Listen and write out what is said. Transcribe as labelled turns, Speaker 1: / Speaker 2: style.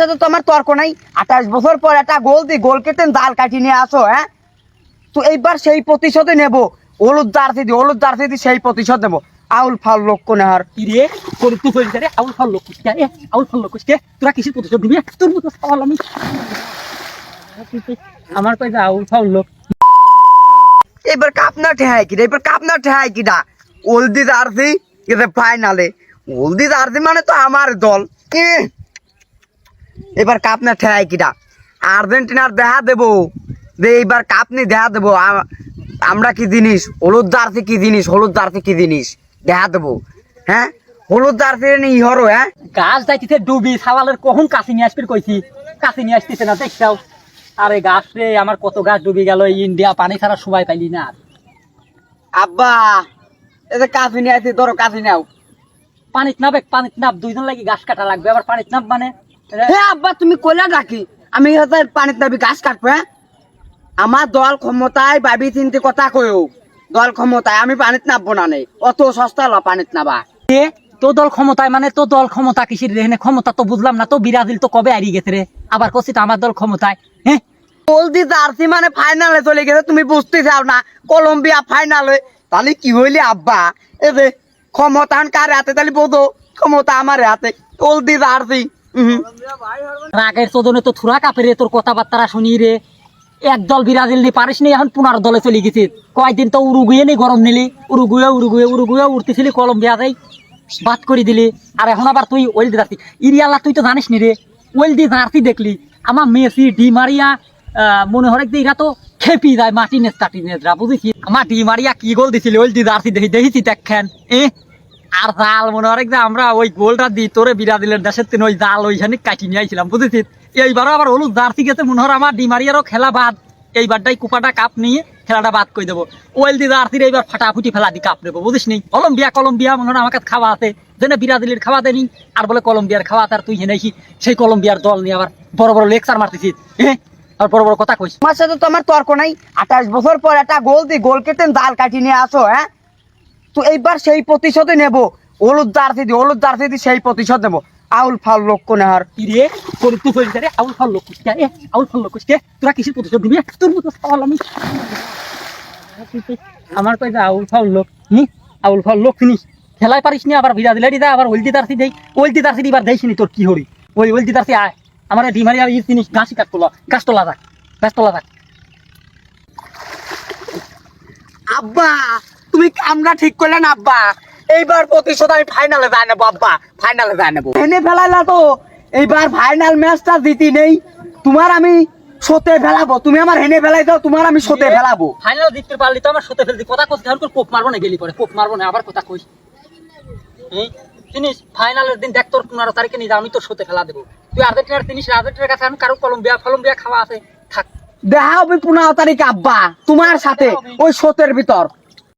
Speaker 1: সাথে তো আমার তর্ক নাই। আঠাশ বছর পর একটা গোল দি গোল কেটেন জাল কাটি নিয়ে আসো হ্যাঁ? তো এইবার সেই প্রতিশোধে নেব। হলুদ জার্সি দি হলুদ জার্সি দি সেই প্রতিশোধ নেব। আউল ফাল লোক নেহার
Speaker 2: কি রে? তোর তুই হয়ে রে? আউল ফাল লোক কুসকে এ আউল ফাল লোক কুসকে তোরা কিসের প্রতিশোধ দিবি তোর মতো সওয়াল আমি। আমার কই যে আউল ফাল লোক।
Speaker 1: এবার কাপনা ঠেহাই কিটা এবার কাপনা ঠেহাই কিটা হলদি জার্সি এটা ফাইনালে হলদি জার্সি মানে তো আমার দল। এবার কাপনা ঠেহাই কিটা আর্জেন্টিনার দেখা দেবো। যে এইবার কাপনি দেখা দেবো। আমরা কি জিনিস? হলুদ জার্সি কি জিনিস? হলুদ জার্সি কি জিনিস? দেখা দেবো। হ্যাঁ? হলুদ জার্সি নি ইহরো হ্যাঁ?
Speaker 2: গাছ যাইতেছে ডুবি সাওয়ালের কখন কাছে নিয়ে আসবি কইছি। কাছে নিয়ে আসতেছে না দেখছাও আরে গাছ রে আমার কত গাছ ডুবি গেল ইন্ডিয়া পানি ছাড়া সময় পাইলি না।
Speaker 1: আব্বা এতে কাফি নিয়ে আসি ধরো কাফি নাও।
Speaker 2: পানিত নাবে পানিত নাব দুইজন লাগি গাছ কাটা লাগবে। আবার পানিত নাব মানে?
Speaker 1: হ্যাঁ আব্বা তুমি কইলা ডাকি আমি পানিত নাবি গাছ কাটবো হ্যাঁ আমার দল ক্ষমতায় ভাবি চিন্তি কথা কয়ও দল ক্ষমতায় আমি পানিত নাববো না নেই অত সস্তা ল পানিত নাবা
Speaker 2: এ তো দল ক্ষমতায় মানে তো দল ক্ষমতা কিসের রে এখানে ক্ষমতা তো বুঝলাম না তো বিরাজিল তো কবে হারিয়ে গেছে রে আবার কছি তো আমার দল ক্ষমতায় হ্যাঁ
Speaker 1: হলদি জার্সি মানে ফাইনালে চলে গেছে তুমি বুঝতে চাও না। কলম্বিয়া ফাইনালে তাহলে কি হইলি আব্বা? এই যে ক্ষমতা কার হাতে তাহলে বোধো? ক্ষমতা আমার হাতে। হলদি জার্সি।
Speaker 2: রাগের চোদনে তো থুরা কাপে রে, তোর কথাবার্তা শুনি রে। এক দল বিরাজিল নি পারিস নি, এখন পুনার দলে চলে গেছিস কয়দিন তো উরুগুয়ে নি গরম নিলি, উরুগুয়ে উরুগুয়ে উরুগুয়ে উঠতেছিলি কলম্বিয়া যাই, বাদ করে দিলি। আর এখন আবার তুই ওয়েল দি জার্সি। ইরিয়াল্লা, তুই তো জানিস নি রে ওয়েল দি জার্সি দেখলি। আমার মেসি, ডি মারিয়া মনে হয় যে এরা তো খেপি যায় মাটি মার্টিনেস টার্টিনেসরা বুঝেছি আমার ডি মারিয়া কি গোল দিছিল ওয়েল দি জার্সি দেখি দেখেছি দেখেন এ? আর জাল মনে হয় যে আমরা ওই গোলটা দিই তোরে বিরাদিলের দেশের তিন, ওই জাল ওইখানে কাটি নিয়ে আইছিলাম, বুঝেছিস? এইবারও আবার হলুদ জার্সি গেছে, মনে হয় আমার ডিমারিয়ারও খেলা বাদ। এইবারটাই কুপাটা কাপ নিয়ে খেলাটা বাদ করে দেবো। ওয়েল দি জার্সির এইবার ফাটাফুটি ফেলা দি কাপ নেব, বুঝিস নি? কলম্বিয়া কলম্বিয়া মনে হয় আমার কাছে খাওয়া আছে, যেন বিরাদিলের খাওয়া দেনি আর বলে কলম্বিয়ার খাওয়া আর তুই হেনেছি, সেই কলম্বিয়ার দল নিয়ে আবার বড় বড় লেকচার মারতেছিস হ্যাঁ আর বড় বড় কথা কইস।
Speaker 1: তোমার সাথে তো আমার তর্ক নাই, আঠাশ বছর পর একটা গোল দি, গোল কেটেন, জাল কাটি নিয়ে আসো হ্যাঁ? তো এইবার সেই প্রতিশোধে নেব। হলুদ জার্সি দি হলুদ জার্সি দি সেই প্রতিশোধ নেব। আউল ফাল লোক নেহার
Speaker 2: কি রে? তোর তুই হয়ে রে আউল ফাল লোক কুসকে এ আউল ফাল লোক কুসকে তোরা কিসের প্রতিশোধ দিবি তোর মতো সওয়াল আমি। আমার কই যে আউল ফাল লোক নি? আউল ফাল লোক চিনিস খেলাই পারিস নি আবার ভিড়া দিলাই দিদা আবার ওলদি তারসি দেই। ওলদি তারসি দিবার দেইস নি তোর কি হরি? ওই ওলদি তারসি আয়। আমার ডিমারি আর ই চিনিস গাছি কাট তোলা গাছ তোলা যাক গাছ তোলা যাক।
Speaker 1: আব্বা! তুমি কামটা ঠিক করলে না আব্বা? এইবার প্রতিশোধ আমি ফাইনালে যাই নেব আব্বা। ফাইনালে যাই নেব। এনে ফেলাইলা তো। এইবার ফাইনাল ম্যাচটা জিতি নেই। তোমার আমি সতে ফেলাবো। তুমি আমার হেনে ফেলাই দাও তোমার আমি সতে ফেলাবো।
Speaker 2: ফাইনাল জিততে পারলি তো আমার সতে ফেলতি। কথা ধান করে কোপ মারবো না গেলি পরে। কোপ মারবো না আবার কথা এই চিনিস ফাইনালের দিন দেখ তোর পনেরো তারিখে নিয়ে যা, আমি তোর সতে ফেলা দেবো। তুই আর্জেন্টিনার চিনিস আর্জেন্টিনার কাছে আমি কারও কলম্বিয়া কলম্বিয়া খাওয়া আছে। থাক।
Speaker 1: দেখা হবে পনেরো তারিখ আব্বা তোমার সাথে ওই সতের ভিতর।